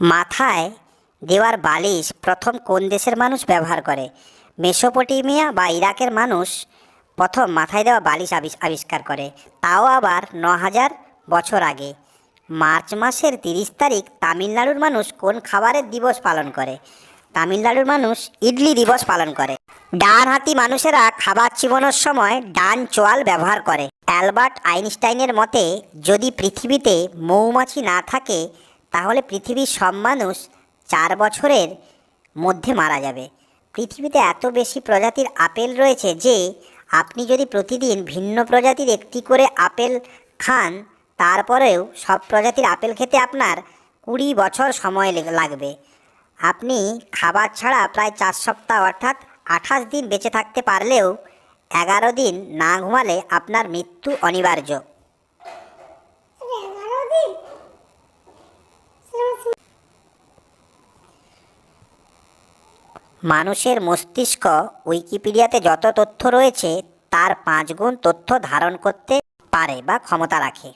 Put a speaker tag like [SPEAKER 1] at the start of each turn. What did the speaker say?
[SPEAKER 1] মাথায় দেওয়ার বালিশ প্রথম কোন দেশের মানুষ ব্যবহার করে? মেসোপটেমিয়া বা ইরাকের মানুষ প্রথম মাথায় দেওয়া বালিশ আবিষ- আবিষ্কার করে। তাও আবার ন হাজার বছর আগে। মার্চ মাসের তিরিশ তারিখ তামিলনাড়ুর মানুষ কোন খাবারের দিবস পালন করে? তামিলনাড়ুর মানুষ ইডলি দিবস পালন করে। ডান হাতি মানুষেরা খাবার চিবানোর সময় ডান চোয়াল ব্যবহার করে। অ্যালবার্ট আইনস্টাইনের মতে, যদি পৃথিবীতে মৌমাছি না থাকে তাহলে পৃথিবীর সব মানুষ চার বছরের মধ্যে মারা যাবে। পৃথিবীতে এত বেশি প্রজাতির আপেল রয়েছে যে, আপনি যদি প্রতিদিন ভিন্ন প্রজাতির একটি করে আপেল খান, তারপরেও সব প্রজাতির আপেল খেতে আপনার কুড়ি বছর সময় লাগবে। আপনি খাবার ছাড়া প্রায় চার সপ্তাহ অর্থাৎ আঠাশ দিন বেঁচে থাকতে পারলেও এগারো দিন না ঘুমালে আপনার মৃত্যু অনিবার্য
[SPEAKER 2] এগারো দিন
[SPEAKER 1] মানুষের মস্তিষ্ক উইকিপিডিয়াতে যত তথ্য রয়েছে, তার পাঁচগুণ তথ্য ধারণ করতে পারে বা ক্ষমতা রাখে।